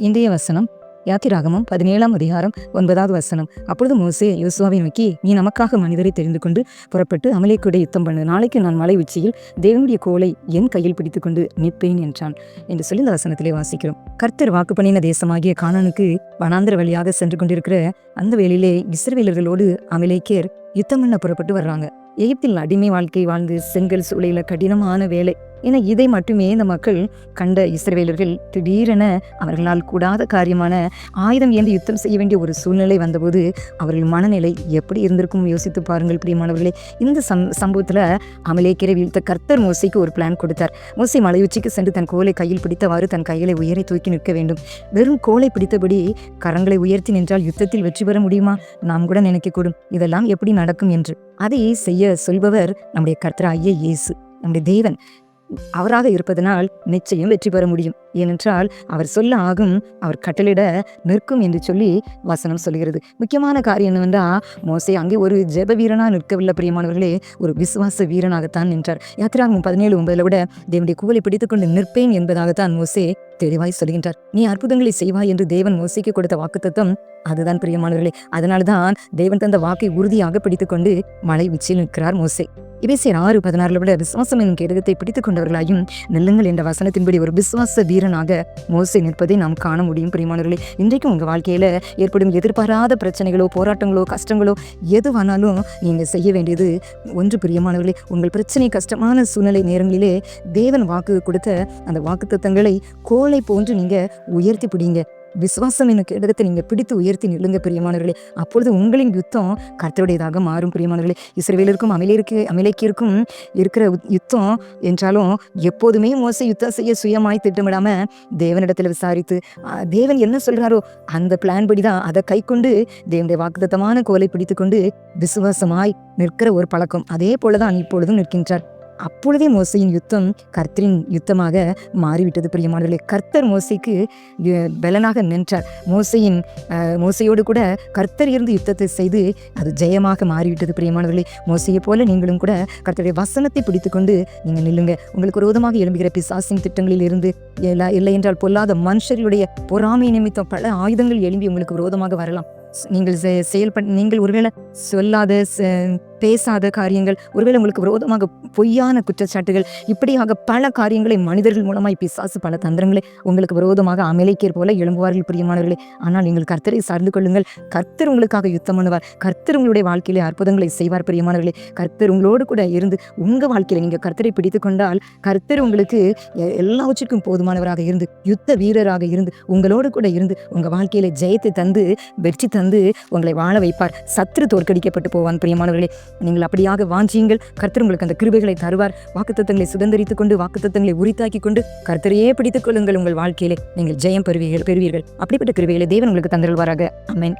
இன்றைய வசனம் யாத்திராகமும் பதினேழாம் அதிகாரம் ஒன்பதாவது வசனம். அப்பொழுது மோசே யோசுவாவை நோக்கி நீ நமக்காக மனிதரை தெரிந்து கொண்டு புறப்பட்டு அமலேக்கூட யுத்தம் பண்ணு. நாளைக்கு நான் மலை உச்சியில் தேவனுடைய கோலை என் கையில் பிடித்துக்கொண்டு நிற்பேன் என்றான். என்று சொல்லி இந்த வசனத்திலே வாசிக்கிறோம். கர்த்தர் வாக்கு பண்ணின தேசமாகிய காணனுக்கு வனாந்திர வழியாக சென்று கொண்டிருக்கிற அந்த வேளையிலே இஸ்ரவேலர்களோடு அமலேக்கியர் யுத்தம் பண்ண புறப்பட்டு வர்றாங்க. எகிப்தில் அடிமை வாழ்க்கை வாழ்ந்து செங்கல் சூளையில் கடினமான வேலை என இதை மட்டுமே இந்த மக்கள் கண்ட இஸ்ரவேலர்கள் திடீரென அவர்களால் கூடாத காரியமான ஆயுதம் ஏந்தி யுத்தம் செய்ய வேண்டிய ஒரு சூழ்நிலை வந்தபோது அவர்கள் மனநிலை எப்படி இருந்திருக்கும் யோசித்து பாருங்கள் பிரியமானவர்களே. இந்த சம் சம்பவத்தில் அமலேக்கிற வீழ்த்த கர்த்தர் மோசைக்கு ஒரு பிளான் கொடுத்தார். மோசை மலை உச்சிக்கு சென்று தன் கோலை கையில் பிடித்தவாறு தன் கைகளை உயரை தூக்கி நிற்க வேண்டும். வெறும் கோலை பிடித்தபடி கரங்களை உயர்த்தி நின்றால் யுத்தத்தில் வெற்றி பெற முடியுமா? நாம் கூட நினைக்கக்கூடும். இதெல்லாம் எப்படி நடக்கும் என்று. அதை செய்ய சொல்பவர் நம்முடைய கர்த்தராகிய இயேசு நம்முடைய தேவன். அவராக இருப்பதனால் நிச்சயம் வெற்றி பெற முடியும். ஏனென்றால் அவர் சொல்ல ஆகும் அவர் கட்டளிட நிற்கும் என்று சொல்லி வசனம் சொல்கிறது. முக்கியமான காரியம் என்னவென்றா மோசே அங்கே ஒரு ஜெப வீரனா நிற்கவில்லை பிரியமானவர்களே. ஒரு விசுவாச வீரனாகத்தான் நின்றார். யாத்திராகும் பதினேழு ஒன்பதில் விட தேவனுடைய கூவலை பிடித்துக்கொண்டு நிற்பேன் என்பதாகத்தான் மோசே தெளிவாய் சொல்கின்றார். நீ அற்புதங்களை செய்வாய் என்று தேவன் மோசைக்கு கொடுத்த வாக்குத்தத்தம் அதுதான் பிரியமானவர்களே. அதனால்தான் தேவன் தந்த வாக்கை உறுதியாக பிடித்துக்கொண்டு மலை உச்சியில் நிற்கிறார் மோசே. இபேசியர் ஆறு பதினாறுல விட விசுவாசம் என்னும் கேடகத்தை பிடித்துக் கொண்டவர்களாயும் நெல்லுங்கள் என்ற வசனத்தின்படி ஒரு விசுவாச வீரனாக மோசை நிற்பதை நாம் காண முடியும் பிரியமானவர்களே. இன்றைக்கும் உங்கள் வாழ்க்கையில் ஏற்படும் எதிர்பாராத பிரச்சனைகளோ போராட்டங்களோ கஷ்டங்களோ எதுவானாலும் நீங்கள் செய்ய வேண்டியது ஒன்று பிரியமானவர்களே உங்கள் பிரச்சனை கஷ்டமான சூழ்நிலை நேரங்களிலே தேவன் வாக்கு கொடுத்த அந்த வாக்குத்தத்தங்களை கோலை போன்று நீங்கள் உயர்த்தி பிடிங்க. விசுவாசம் எனக்கு கேடகத்தை நீங்கள் பிடித்து உயர்த்தி நிலுங்க பிரியமானவர்களே. அப்பொழுது உங்களின் யுத்தம் கர்த்தருடையதாக மாறும் பிரியமானவர்களே. இஸ்ரவேலருக்கும் அமலேருக்கு அமலேக்கிற்கும் இருக்கிற யுத்தம் என்றாலும் எப்போதுமே மோச யுத்தம் செய்ய சுயமாய் திட்டமிடாமல் தேவனிடத்தில் விசாரித்து தேவன் என்ன சொல்கிறாரோ அந்த பிளான் படி தான் அதை கை கொண்டு தேவனுடைய வாக்குதத்தமான கோலை பிடித்துக்கொண்டு விசுவாசமாய் நிற்கிற ஒரு பழக்கம். அதே போலதான் இப்பொழுதும் நிற்கின்றார். அப்பொழுதே மோசையின் யுத்தம் கர்த்தரின் யுத்தமாக மாறிவிட்டது பிரியமானவர்களே. கர்த்தர் மோசைக்கு பலனாக நின்றார். மோசையின் மோசையோடு கூட கர்த்தர் இருந்து யுத்தத்தை செய்து அது ஜெயமாக மாறிவிட்டது பிரியமானவர்களே. மோசையை போல நீங்களும் கூட கர்த்தருடைய வசனத்தை பிடித்துக்கொண்டு நீங்கள் நில்லுங்க. உங்களுக்கு விரோதமாக எழும்புகிற பிசாசின் திட்டங்களில் இருந்து இல்லை இல்லை என்றால் பொல்லாத மனுஷர்களுடைய பொறாமை நிமித்தம் பல ஆயுதங்கள் எழும்பி உங்களுக்கு விரோதமாக வரலாம். நீங்கள் செ- செயல்பட நீங்கள் ஒருவேளை சொல்லாத ச- பேசாத காரியங்கள் ஒருவேளை உங்களுக்கு விரோதமாக பொய்யான குற்றச்சாட்டுகள் இப்படியாக பல காரியங்களை மனிதர்கள் மூலமாய் பிசாசு பல தந்திரங்களை உங்களுக்கு விரோதமாக அமலைக்கேர் போல எழும்புவார்கள் பிரியமானவர்களே. ஆனால் நீங்கள் கர்த்தரை சார்ந்து கொள்ளுங்கள். கர்த்தர் உங்களுக்காக யுத்தம் பண்ணுவார். கர்த்தர் உங்களுடைய வாழ்க்கையிலே அற்புதங்களை செய்வார் பிரியமானவர்களே. கர்த்தர் உங்களோடு கூட இருந்து உங்கள் வாழ்க்கையில் நீங்கள் கர்த்தரை பிடித்து கொண்டால் கர்த்தர் உங்களுக்கு எ- எல்லாவற்றிற்கும் போதுமானவராக இருந்து யுத்த வீரராக இருந்து உங்களோடு கூட இருந்து உங்கள் வாழ்க்கையில் ஜெயத்தை தந்து வெற்றி தந்து உங்களை வாழ வைப்பார். சத்ரு தோற்கடிக்கப்பட்டு போவான் பிரியமானவர்களே. நீங்கள் அப்படியாக வாஞ்சியுங்கள். கர்த்தர் உங்களுக்கு அந்த கிருபைகளை தருவார். வாக்குத்தத்தங்களை சுதந்திரித்துக் கொண்டு வாக்குத்தத்தங்களை உரித்தாக்கி கொண்டு கர்த்தரையே பிடித்துக் கொள்ளுங்கள் உங்கள் வாழ்க்கையிலே. நீங்கள் ஜெயம் பெறுவீர்கள் பெறுவீர்கள். அப்படிப்பட்ட கிருபைகளை தேவன் உங்களுக்கு தந்திருவாராக அமேன்